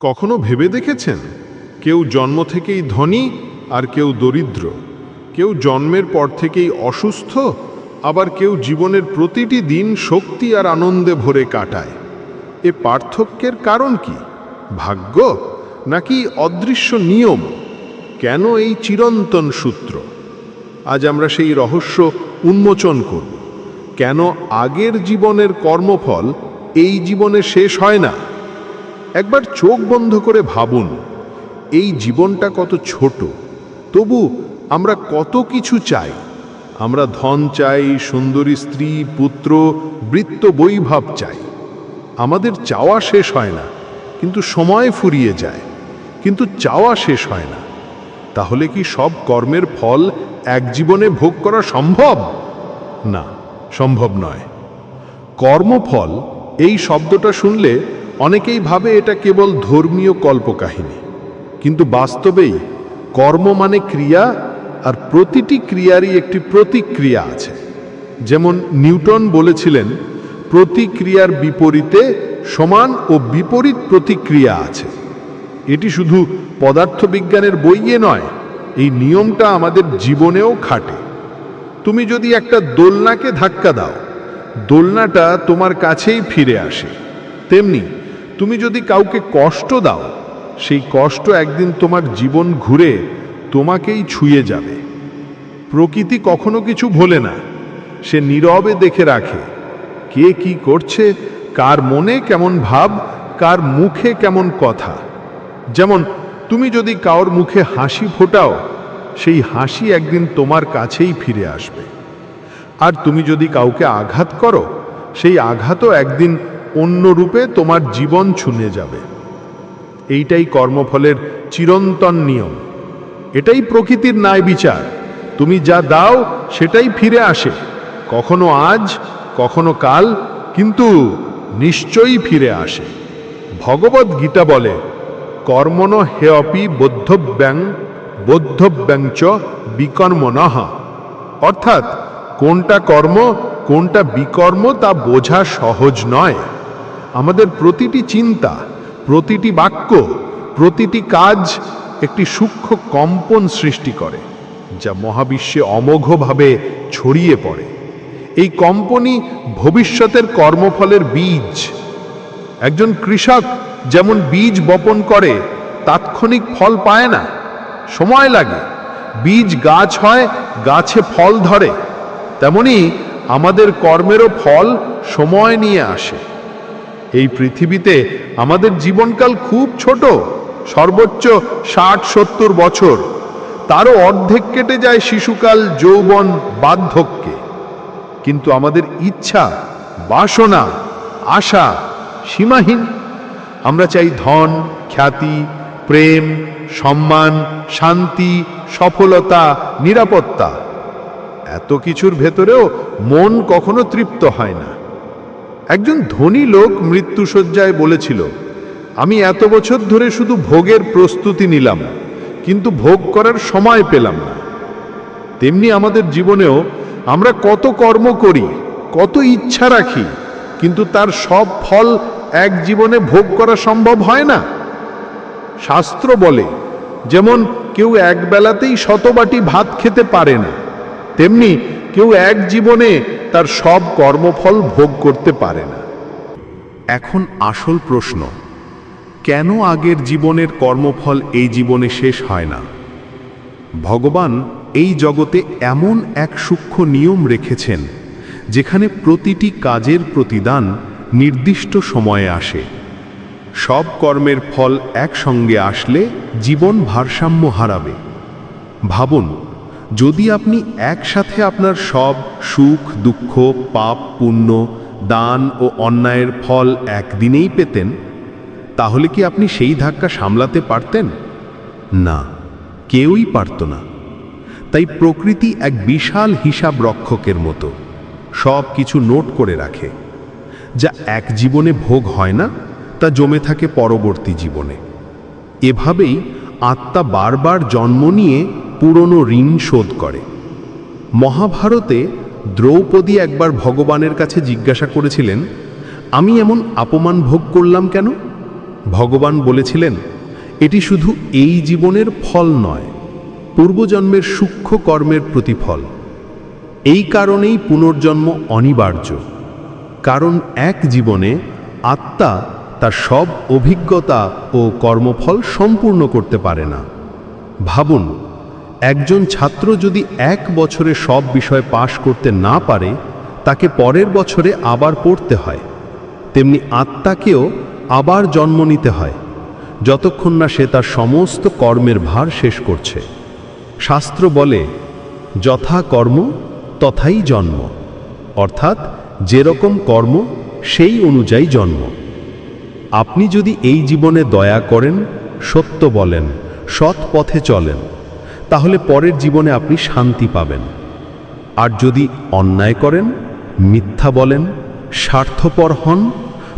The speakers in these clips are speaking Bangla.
কখনো ভেবে দেখেছেন? কেউ জন্ম থেকেই ধনী আর কেউ দরিদ্র। কেউ জন্মের পর থেকেই অসুস্থ, আবার কেউ জীবনের প্রতিটি দিন শক্তি আর আনন্দে ভরে কাটায়। এ পার্থক্যের কারণ কি? ভাগ্য? নাকি অদৃশ্য নিয়ম? কেন এই চিরন্তন সূত্র? আজ আমরা সেই রহস্য উন্মোচন করব। কেন আগের জীবনের কর্মফল এই জীবনে শেষ হয় না? একবার চোখ বন্ধ করে ভাবুন, এই জীবনটা কত ছোট। তবু আমরা কত কিছু চাই। আমরা ধন চাই, সুন্দরী স্ত্রী, পুত্র, বৃত্ত, বৈভব চাই। আমাদের চাওয়া শেষ হয় না, কিন্তু সময় ফুরিয়ে যায়। কিন্তু চাওয়া শেষ হয় না। তাহলে কি সব কর্মের ফল এক জীবনে ভোগ করা সম্ভব? না, সম্ভব নয়। কর্মফল, এই শব্দটা শুনলে অনেকেই ভাবে এটা কেবল ধর্মীয় কল্পকাহিনী, কিন্তু বাস্তবেই কর্ম মানে ক্রিয়া আর প্রতিটি ক্রিয়ারই একটি প্রতিক্রিয়া আছে। যেমন নিউটন বলেছিলেন, প্রতিক্রিয়ার বিপরীতে সমান ও বিপরীত প্রতিক্রিয়া আছে। এটি শুধু পদার্থবিজ্ঞানের বইয়ে নয়, এই নিয়মটা আমাদের জীবনেও খাটে। তুমি যদি একটা দোলনাকে ধাক্কা দাও, দোলনাটা তোমার কাছেই ফিরে আসে। তেমনি তুমি যদি কাউকে কষ্ট দাও, সেই কষ্ট একদিন তোমার জীবন ঘুরে তোমাকেই ছুঁয়ে যাবে। প্রকৃতি কখনো কিছু ভোলে না, সে নীরবে দেখে রাখে। কে কি করছে, কার মনে কেমন ভাব, কার মুখে কেমন কথা। যেমন, তুমি যদি কারোর মুখে হাসি ফোটাও, সেই হাসি একদিন তোমার কাছেই ফিরে আসবে। আর তুমি যদি কাউকে আঘাত করো, সেই আঘাতও একদিন অন্য রূপে তোমার জীবন ছুঁয়ে যাবে। এইটাই কর্মফলের চিরন্তন নিয়ম। এটাই প্রকৃতির ন্যায় বিচার। তুমি যা দাও, সেটাই ফিরে আসে। কখনো আজ, কখনো কাল, কিন্তু নিশ্চয়ই ফিরে আসে। ভগবত গীতা বলে কর্মণ হেয়পি বৌদ্ধব্যাং বৌদ্ধব্যাংচ বিকর্মণঃ। অর্থাৎ, কোনটা কর্ম, কোনটা বিকর্ম তা বোঝা সহজ নয়। আমাদের প্রতিটি চিন্তা, প্রতিটি বাক্য, প্রতিটি কাজ একটি সূক্ষ্ম কম্পন সৃষ্টি করে, যা মহাবিশ্বে অমোঘভাবে ছড়িয়ে পড়ে। এই কম্পনই ভবিষ্যতের কর্মফলের বীজ। একজন কৃষক যেমন বীজ বপন করে, তাৎক্ষণিক ফল পায় না, সময় লাগে। বীজ গাছ হয়, গাছে ফল ধরে। তেমনি আমাদের কর্মেরও ফল সময় নিয়ে আসে। এই পৃথিবীতে আমাদের জীবনকাল খুব ছোট, সর্বোচ্চ ষাট সত্তর বছর। তারও অর্ধেক কেটে যায় শিশুকাল, যৌবন, বার্ধক্যে। কিন্তু আমাদের ইচ্ছা, বাসনা, আশা সীমাহীন। আমরা চাই ধন, খ্যাতি, প্রেম, সম্মান, শান্তি, সফলতা, নিরাপত্তা। এত কিছুর ভেতরেও মন কখনো তৃপ্ত হয় না। একজন ধনী লোক মৃত্যুসজ্জায় বলেছিল, আমি এত বছর ধরে শুধু ভোগের প্রস্তুতি নিলাম, কিন্তু ভোগ করার সময় পেলাম না। তেমনি আমাদের জীবনেও আমরা কত কর্ম করি, কত ইচ্ছা রাখি, কিন্তু তার সব ফল এক জীবনে ভোগ করা সম্ভব হয় না। শাস্ত্র বলে, যেমন কেউ এক বেলাতেই শতবাটি ভাত খেতে পারে না তেমনি কেউ এক জীবনে তার সব কর্মফল ভোগ করতে পারে না। এখন আসল প্রশ্ন, কেন আগের জীবনের কর্মফল এই জীবনে শেষ হয় না? ভগবান এই জগতে এমন এক সূক্ষ্ম নিয়ম রেখেছেন, যেখানে প্রতিটি কাজের প্রতিদান নির্দিষ্ট সময়ে আসে। সব কর্মের ফল একসঙ্গে আসলে জীবন ভারসাম্য হারাবে। ভাবুন যদি আপনি একসাথে আপনার সব সুখ, দুঃখ, পাপ, পুণ্য, দান ও অন্যায়ের ফল একদিনেই পেতেন, তাহলে কি আপনি সেই ধাক্কা সামলাতে পারতেন? না, কেউই পারত না। তাই প্রকৃতি এক বিশাল হিসাব রক্ষকের মতো সব কিছু নোট করে রাখে, যা এক জীবনে ভোগ হয় না, তা জমে থাকে পরবর্তী জীবনে। এভাবেই আত্মা বারবার জন্ম নিয়ে পুরনো ঋণ শোধ করে। মহাভারতে দ্রৌপদী একবার ভগবানের কাছে জিজ্ঞাসা করেছিলেন, আমি এমন অপমান ভোগ করলাম কেন? ভগবান বলেছিলেন, এটি শুধু এই জীবনের ফল নয়, পূর্বজন্মের সূক্ষ্ম কর্মের প্রতিফল। এই কারণেই পুনর্জন্ম অনিবার্য, কারণ এক জীবনে আত্মা তার সব অভিজ্ঞতা ও কর্মফল সম্পূর্ণ করতে পারে না। ভাবুন একজন ছাত্র যদি এক বছরে সব বিষয় পাশ করতে না পারে, তাকে পরের বছরে আবার পড়তে হয়। তেমনি আত্মাকেও আবার জন্ম নিতে হয়, যতক্ষণ না সে তার সমস্ত কর্মের ভার শেষ করছে। শাস্ত্র বলে, যথা কর্ম, তথাই জন্ম। অর্থাৎ, যেরকম কর্ম, সেই অনুযায়ী জন্ম। আপনি যদি এই জীবনে দয়া করেন, সত্য বলেন, সৎ পথে চলেন। তাহলে পরের জীবনে আপনি শান্তি পাবেন। আর যদি অন্যায় করেন, মিথ্যা বলেন, স্বার্থপর হন,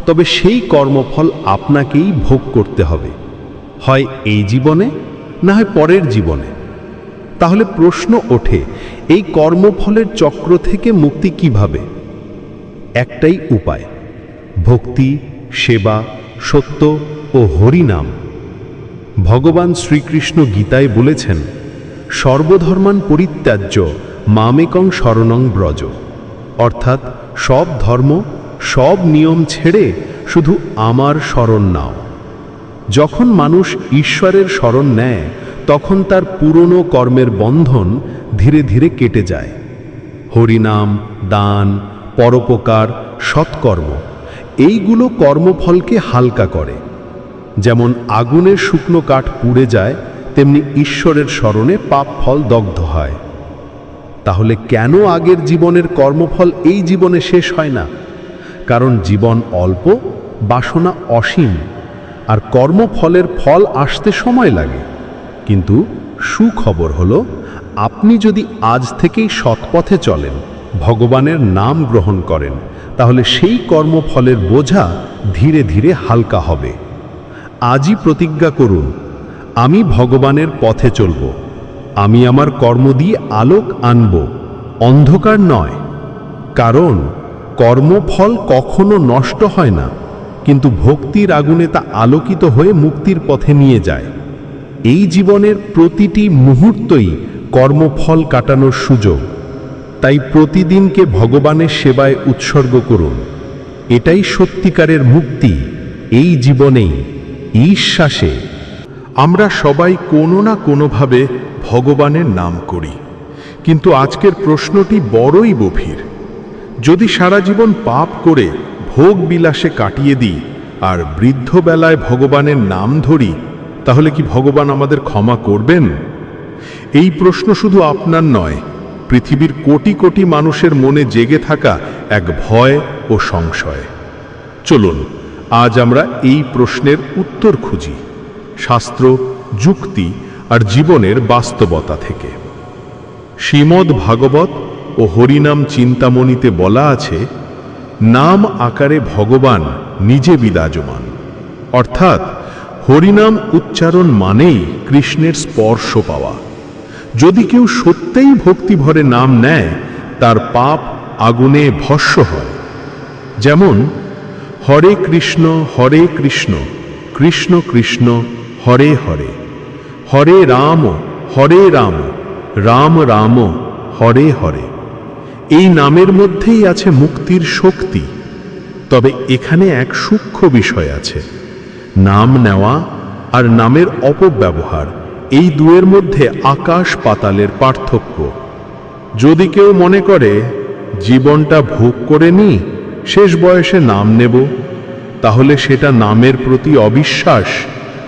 তবে সেই কর্মফল আপনাকেই ভোগ করতে হবে। হয় এই জীবনে, না হয় পরের জীবনে। তাহলে প্রশ্ন ওঠে, এই কর্মফলের চক্র থেকে মুক্তি কীভাবে? একটাই উপায়, ভক্তি, সেবা, সত্য ও হরিনাম। ভগবান শ্রীকৃষ্ণ গীতায় বলেছেন সর্বধর্মান পরিত্যাজ্য মামেকং শরণং ব্রজ। অর্থাৎ সব ধর্ম, সব নিয়ম ছেড়ে শুধু আমার শরণ নাও। যখন মানুষ ঈশ্বরের শরণ নেয়, তখন তার পুরনো কর্মের বন্ধন ধীরে ধীরে কেটে যায়। হরিনাম, দান, পরোপকার, সৎকর্ম, এইগুলো কর্মফলকে হালকা করে। যেমন আগুনের শুকনো কাঠ পুড়ে যায় তেমনি ঈশ্বরের স্মরণে পাপ ফল দগ্ধ হয়। তাহলে কেন আগের জীবনের কর্মফল এই জীবনে শেষ হয় না? কারণ জীবন অল্প, বাসনা অসীম, আর কর্মফলের ফল আসতে সময় লাগে। কিন্তু সুখবর হলো, আপনি যদি আজ থেকেই সৎপথে চলেন, ভগবানের নাম গ্রহণ করেন, তাহলে সেই কর্মফলের বোঝা ধীরে ধীরে হালকা হবে। আজই প্রতিজ্ঞা করুন আমি ভগবানের পথে চলব। আমি আমার কর্ম দিয়ে আলোক আনব। অন্ধকার নয়, কারণ কর্মফল কখনো নষ্ট হয় না, কিন্তু ভক্তির আগুনে তা আলোকিত হয়ে মুক্তির পথে নিয়ে যায়। এই জীবনের প্রতিটি মুহূর্তই কর্মফল কাটানোর সুযোগ। তাই প্রতিদিনকে ভগবানের সেবায় উৎসর্গ করুন। এটাই সত্যিকারের মুক্তি। এই জীবনেই ঈশ্বাসে আমরা সবাই কোনো না কোনোভাবে ভগবানের নাম করি। কিন্তু আজকের প্রশ্নটি বড়ই গভীর। যদি সারা জীবন পাপ করে ভোগ বিলাসে কাটিয়ে দিই আর বৃদ্ধ বেলায় ভগবানের নাম ধরি, তাহলে কি ভগবান আমাদের ক্ষমা করবেন? এই প্রশ্ন শুধু আপনার নয়, পৃথিবীর কোটি কোটি মানুষের মনে জেগে থাকা এক ভয় ও সংশয়। চলুন, আজ আমরা এই প্রশ্নের উত্তর খুঁজি। শাস্ত্র, যুক্তি আর জীবনের বাস্তবতা থেকে। শ্রীমদ্ ভাগবত ও হরিনাম চিন্তামণিতে বলা আছে, নাম আকারে ভগবান নিজে বিরাজমান। অর্থাৎ হরিনাম উচ্চারণ মানেই কৃষ্ণের স্পর্শ পাওয়া। যদি কেউ সত্যিই ভক্তিভরে নাম নেয়, তার পাপ আগুনে ভস্য হয়। যেমন, হরে কৃষ্ণ হরে কৃষ্ণ কৃষ্ণ কৃষ্ণ হরে হরে। হরে রাম হরে রাম রাম রাম, হরে হরে। এই নামের মধ্যেই আছে মুক্তির শক্তি। তবে এখানে এক সূক্ষ্ম বিষয় আছে। নাম নেওয়া আর নামের অপব্যবহার, এই দুয়ের মধ্যে আকাশ পাতালের পার্থক্য। যদি কেউ মনে করে, জীবনটা ভোগ করে নি, শেষ বয়সে নাম নেব তাহলে সেটা নামের প্রতি অবিশ্বাস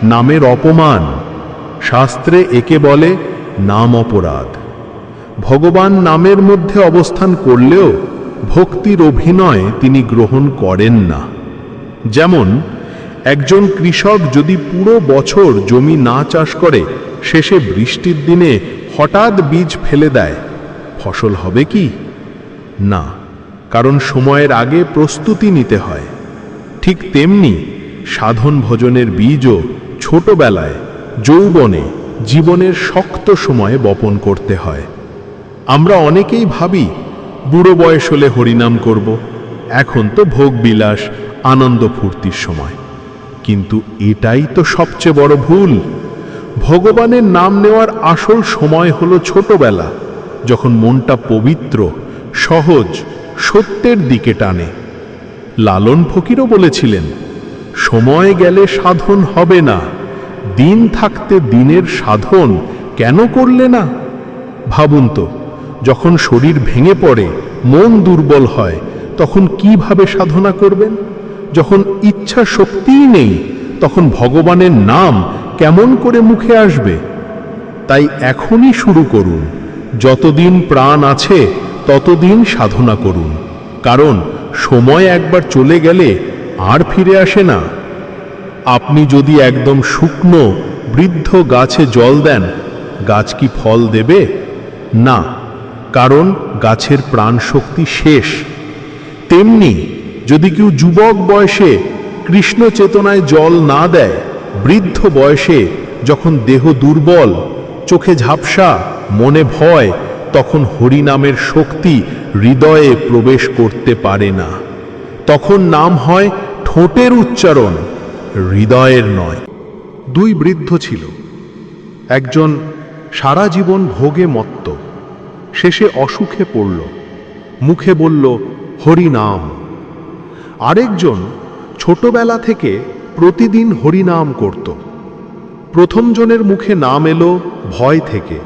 নামের অপমান। শাস্ত্রে একে বলে নাম অপরাধ। ভগবান নামের মধ্যে অবস্থান করলেও ভক্তির অভিনয় তিনি গ্রহণ করেন না। যেমন, একজন কৃষক যদি পুরো বছর জমি না চাষ করে, শেষে বৃষ্টির দিনে হঠাৎ বীজ ফেলে দেয়, ফসল হবে কি? না, কারণ সময়ের আগে প্রস্তুতি নিতে হয়। ঠিক তেমনি সাধন ভজনের বীজও ছোটবেলায় যৌবনে জীবনের শক্ত সময়ে বপন করতে হয়। আমরা অনেকেই ভাবি, বুড়ো বয়স হলে হরিনাম করব, এখন তো ভোগ বিলাস আনন্দ ফুর্তির সময়। কিন্তু এটাই তো সবচেয়ে বড় ভুল। ভগবানের নাম নেওয়ার আসল সময় হলো ছোটবেলা, যখন মনটা পবিত্র, সহজ, সত্যের দিকে টানে। লালন ফকিরও বলেছিলেন সময় গেলে সাধন হবে না। দিন থাকতে দিনের সাধন কেন করলে না? ভাবুন তো, যখন শরীর ভেঙে পড়ে, মন দুর্বল হয়, তখন কীভাবে সাধনা করবেন? যখন ইচ্ছা শক্তিই নেই, তখন ভগবানের নাম কেমন করে মুখে আসবে? তাই এখনই শুরু করুন। যতদিন প্রাণ আছে, ততদিন সাধনা করুন। কারণ সময় একবার চলে গেলে আর ফিরে আসে না। আপনি যদি একদম শুকনো, বৃদ্ধ গাছে জল দেন, গাছ কি ফল দেবে? না, কারণ গাছের প্রাণশক্তি শেষ। তেমনি যদি কেউ যুবক বয়সে কৃষ্ণ চেতনায় জল না দেয়, বৃদ্ধ বয়সে যখন দেহ দুর্বল, চোখে ঝাপসা, মনে ভয়, তখন হরিনামের শক্তি হৃদয়ে প্রবেশ করতে পারে না। তখন নাম হয় ঠোঁটের উচ্চারণ হৃদয়ের নয়। দুই বৃদ্ধ ছিল। একজন সারা জীবন ভোগে মত্ত। শেষে অসুখে পড়ল। মুখে বলল, হরিনাম। আরেকজন ছোটবেলা থেকে প্রতিদিন হরিনাম করত। প্রথম জনের মুখে নাম এলো, ভয় থেকে।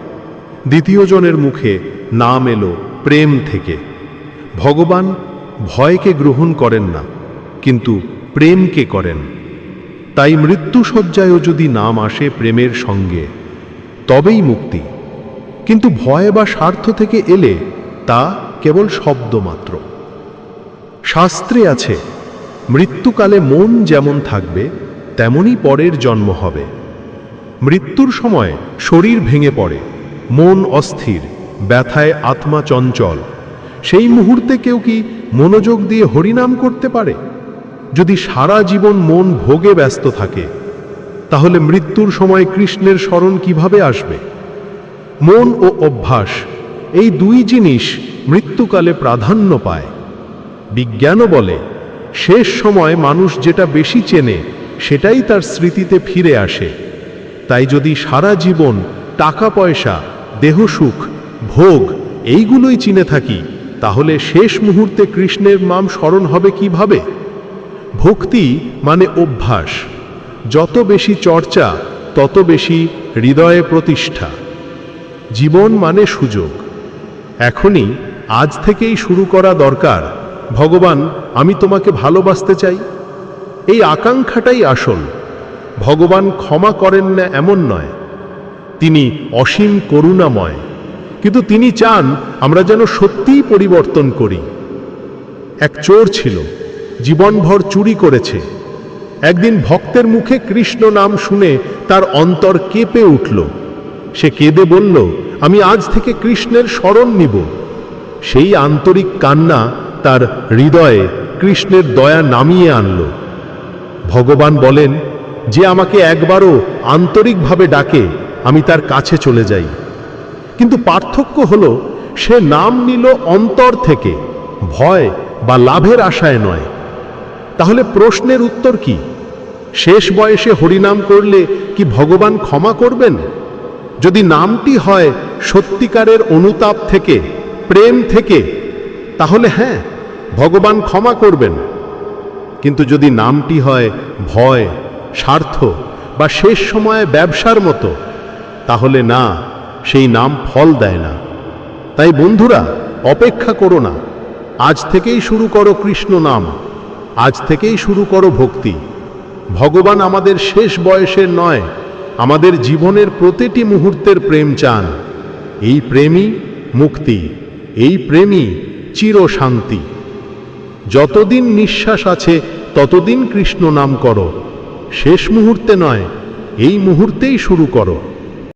দ্বিতীয় জনের মুখে নাম এলো, প্রেম থেকে। ভগবান ভয়কে গ্রহণ করেন না। কিন্তু প্রেমকে করেন। তাই মৃত্যুসজ্জায়ও যদি নাম আসে প্রেমের সঙ্গে, তবেই মুক্তি। কিন্তু ভয় বা স্বার্থ থেকে এলে তা কেবল শব্দ মাত্র। শাস্ত্রে আছে, মৃত্যুকালে মন যেমন থাকবে, তেমনই পরের জন্ম হবে। মৃত্যুর সময় শরীর ভেঙে পড়ে, মন অস্থির, ব্যথায় আত্মা চঞ্চল। সেই মুহূর্তে কেউ কি মনোযোগ দিয়ে হরিনাম করতে পারে? যদি সারা জীবন মন ভোগে ব্যস্ত থাকে, তাহলে মৃত্যুর সময় কৃষ্ণের স্মরণ কীভাবে আসবে? মন ও অভ্যাস, এই দুই জিনিস মৃত্যুকালে প্রাধান্য পায়। বিজ্ঞানও বলে, শেষ সময় মানুষ যেটা বেশি চেনে, সেটাই তার স্মৃতিতে ফিরে আসে। তাই যদি সারা জীবন টাকা পয়সা দেহসুখ ভোগ এইগুলোই চিনে থাকি, তাহলে শেষ মুহূর্তে কৃষ্ণের নাম স্মরণ হবে কীভাবে? ভক্তি মানে অভ্যাস। যত বেশি চর্চা, তত বেশি হৃদয়ে প্রতিষ্ঠা। জীবন মানে সুযোগ। এখনই আজ থেকেই শুরু করা দরকার, ভগবান, আমি তোমাকে ভালোবাসতে চাই। এই আকাঙ্ক্ষাটাই আসল। ভগবান ক্ষমা করেন না এমন নয়। তিনি অসীম করুণাময়। কিন্তু তিনি চান আমরা যেন সত্যিই পরিবর্তন করি। এক চোর ছিল। জীবনভর চুরি করেছে। একদিন ভক্তের মুখে কৃষ্ণ নাম শুনে তার অন্তর কেঁপে উঠল। সে কেঁদে বলল, আমি আজ থেকে কৃষ্ণের স্মরণ নিব। সেই আন্তরিক কান্না তার হৃদয়ে কৃষ্ণের দয়া নামিয়ে আনল। ভগবান বলেন, যে আমাকে একবারও আন্তরিকভাবে ডাকে, আমি তার কাছে চলে যাই। কিন্তু পার্থক্য হল, সে নাম নিল অন্তর থেকে, ভয় বা লাভের আশায় নয়। তাহলে প্রশ্নের উত্তর কি? শেষ বয়সে হরিনাম করলে কি ভগবান ক্ষমা করবেন? যদি নামটি হয় সত্যিকারের অনুতাপ থেকে, প্রেম থেকে, তাহলে হ্যাঁ ভগবান ক্ষমা করবেন। কিন্তু যদি নামটি হয় ভয়, স্বার্থ বা শেষ সময়ে ব্যবসার মতো, তাহলে না, সেই নাম ফল দেয় না। তাই বন্ধুরা, অপেক্ষা করো না। আজ থেকেই শুরু করো কৃষ্ণ নাম। আজ থেকেই শুরু করো ভক্তি। ভগবান আমাদের শেষ বয়সের নয়, আমাদের জীবনের প্রতিটি মুহূর্তের প্রেম চান। এই প্রেমই মুক্তি, এই প্রেমই চির শান্তি যতদিন নিঃশ্বাস আছে, ততদিন কৃষ্ণ নাম করো। শেষ মুহূর্তে নয়, এই মুহূর্তেই শুরু করো।